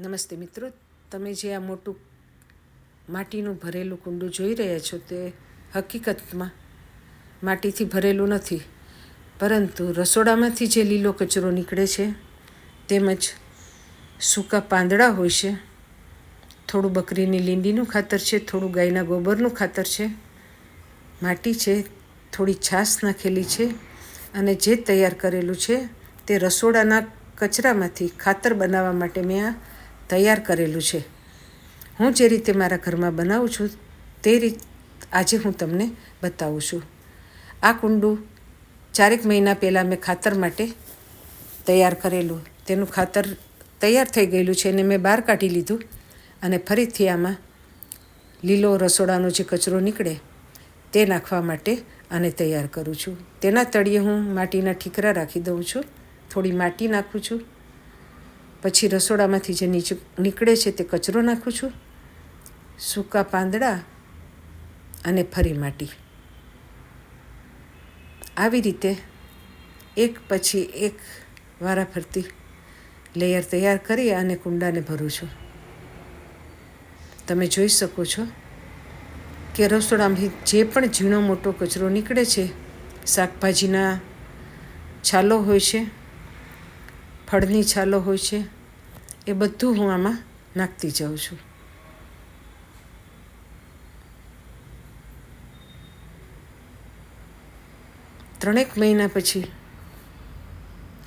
નમસ્તે મિત્રો, તમે જે આ મોટું માટીનું ભરેલું કુંડું જોઈ રહ્યા છો તે હકીકતમાં માટીથી ભરેલું નથી, પરંતુ રસોડામાંથી જે લીલો કચરો નીકળે છે તેમજ સૂકા પાંદડા હોય છે, થોડું બકરીની લીંડીનું ખાતર છે, થોડું ગાયના ગોબરનું ખાતર છે, માટી છે, થોડી છાશ નાખેલી છે અને જે તૈયાર કરેલું છે તે રસોડાના કચરામાંથી ખાતર બનાવવા માટે મેં આ તૈયાર કરેલું છે. હું જે રીતે મારા ઘરમાં બનાવું છું, તે રીત આજે હું તમને બતાવું છું. આ કુંડું ચારેક મહિના પહેલાં મેં ખાતર માટે તૈયાર કરેલું. તેનું ખાતર તૈયાર થઈ ગયેલું છે અને મેં બહાર કાઢી લીધું અને ફરીથી આમાં લીલો રસોડાનો જે કચરો નીકળે તે નાખવા માટે આને તૈયાર કરું છું. તેના તળિયે હું માટીના ઠીકરા રાખી દઉં છું. થોડી માટી નાખું છું. પછી રસોડામાંથી જે નીચે, નીકળે છે તે કચરો નાખું છું, સૂકા પાંદડા અને ફરી માટી. આવી રીતે એક પછી એક વારાફરતી લેયર તૈયાર કરી અને કુંડાને ભરું છું. તમે જોઈ શકો છો કે રસોડામાંથી જે પણ ઝીણો મોટો કચરો નીકળે છે, શાકભાજીના છાલો હોય છે, ફળની છાલો હોય છે એ બધું હું આમાં નાખતી જાઉં છું. ત્રણેક મહિના પછી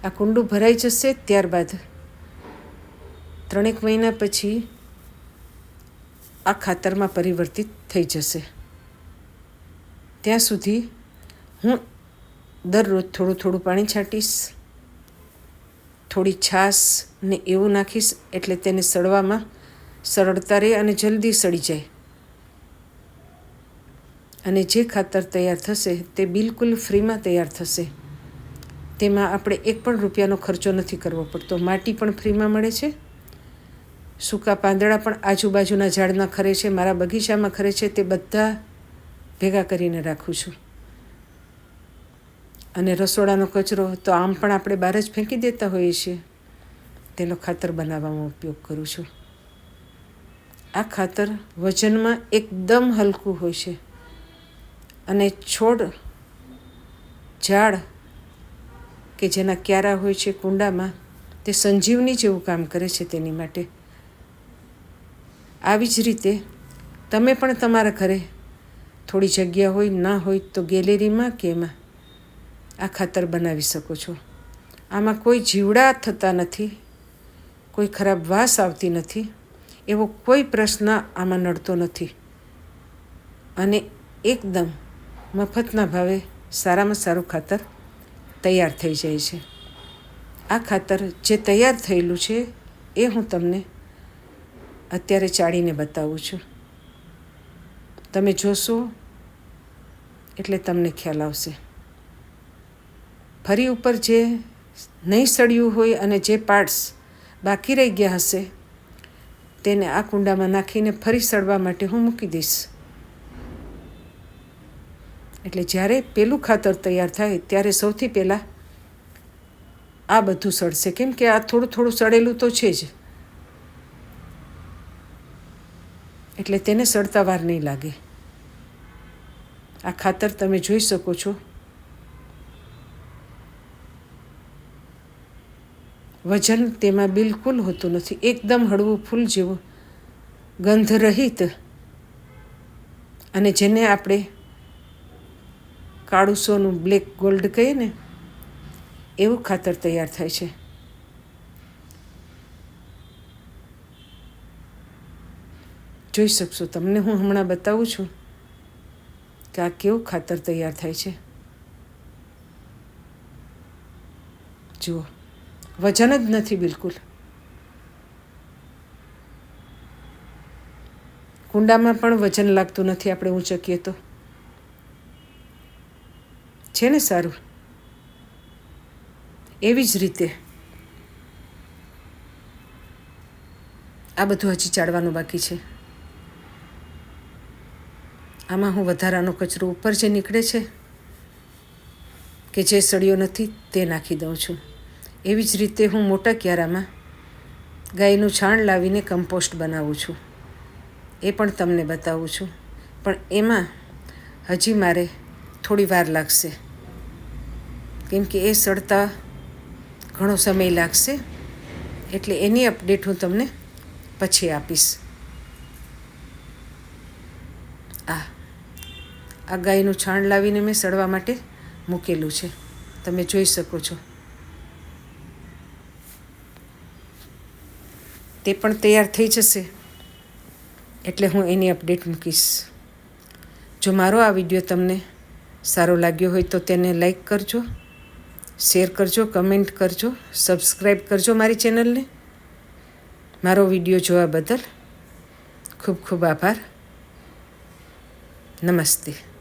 આ કુંડું ભરાઈ જશે ત્યારબાદ ત્રણેક મહિના પછી આ ખાતરમાં પરિવર્તિત થઈ જશે. ત્યાં સુધી હું દરરોજ થોડું થોડું પાણી છાંટીશ. થોડી છાશ ને એવું નાખીશ એટલે તેને સડવામાં સરળતા રહે અને જલ્દી સડી જાય. અને જે ખાતર તૈયાર થશે તે બિલકુલ ફ્રીમાં તૈયાર થશે. તેમાં આપણે એક પણ રૂપિયાનો ખર્ચો નથી કરવો પડતો. માટી પણ ફ્રીમાં મળે છે. સૂકા પાંદડા પણ આજુબાજુના ઝાડના ખરે છે. મારા બગીચામાં ખરે છે. તે બધા ભેગા કરીને રાખું છું. અને રસોડાનો કચરો તો આમ પણ આપણે બહાર જ ફેંકી દેતા હોઈએ છીએ. તેનો ખાતર બનાવવામાં ઉપયોગ કરું છું. આ ખાતર વજનમાં એકદમ હલકું હોય છે. અને છોડ, ઝાડ કે જેના ક્યારા હોય છે કુંડામાં, તે સંજીવની જેવું કામ કરે છે તેની માટે. આવી જ રીતે તમે પણ તમારા ઘરે થોડી જગ્યા હોય, ના હોય તો ગેલેરીમાં કે એમાં આ ખાતર બનાવી શકો છો. આમાં કોઈ જીવડા થતા નથી, કોઈ ખરાબ વાસ આવતી નથી, એવો કોઈ પ્રશ્ન આમાં નડતો નથી. અને એકદમ મફતના ભાવે સારામાં સારું ખાતર તૈયાર થઈ જાય છે. આ ખાતર જે તૈયાર થયેલું છે, એ હું તમને અત્યારે ચાળીને બતાવું છું. તમે જોશો એટલે તમને ખ્યાલ આવશે. ફરી ઉપર જે નહીં સળ્યું હોય અને જે પાર્ટ્સ બાકી રહી ગયા હશે, તેને આ કુંડામાં નાખીને ફરી સળવા માટે હું મૂકી દઈશ. એટલે જ્યારે પેલું ખાતર તૈયાર થાય ત્યારે સૌથી પહેલાં આ બધું સડશે કેમ કે આ થોડું થોડું સડેલું તો છે જ. એટલે તેને સડતા વાર નહીં લાગે. આ ખાતર તમે જોઈ શકો છો. વજન તેમાં બિલકુલ હોતું નથી. એકદમ હળવું ફૂલ જેવું ગંધરહિત અને જેને આપણે કાળું સોનું, બ્લેક ગોલ્ડ કહીએ ને, એવું ખાતર તૈયાર થાય છે. જોઈ શકશો, તમને હું હમણાં બતાવું છું કે આ કેવું ખાતર તૈયાર થાય છે. જુઓ. વજન જ નથી બિલકુલ. કુંડામાં પણ વજન લાગતું નથી, આપણે ઊંચકીએ તો. છે ને સારું? એવી જ રીતે. આ બધું હજી ચાળવાનું બાકી છે. આમાં હું વધારાનો કચરો ઉપર જે નીકળે છે, કે જે સળિયો નથી, તે નાખી દઉં છું. એવી જ રીતે હું મોટા ક્યારામાં ગાયનું છાણ લાવીને કમ્પોસ્ટ બનાવું છું. એ પણ તમને બતાવું છું. પણ એમાં હજી મારે થોડી વાર લાગશે. કેમ કે એ સડતા ઘણો સમય લાગશે. એટલે એની અપડેટ હું તમને પછી આપીશ. આ આ ગાયનું છાણ લાવીને મેં સડવા માટે મૂકેલું છે. તમે જોઈ શકો છો. તે પણ તૈયાર થઈ જશે. એટલે હું એની અપડેટ મૂકીશ. જો મારો આ વીડિયો તમને સારો લાગ્યો હોય તો તેને લાઈક કરજો, શેર કરજો, કમેન્ટ કરજો, સબસ્ક્રાઈબ કરજો મારી ચેનલને. મારો વીડિયો જોવા બદલ ખૂબ ખૂબ આભાર. નમસ્તે.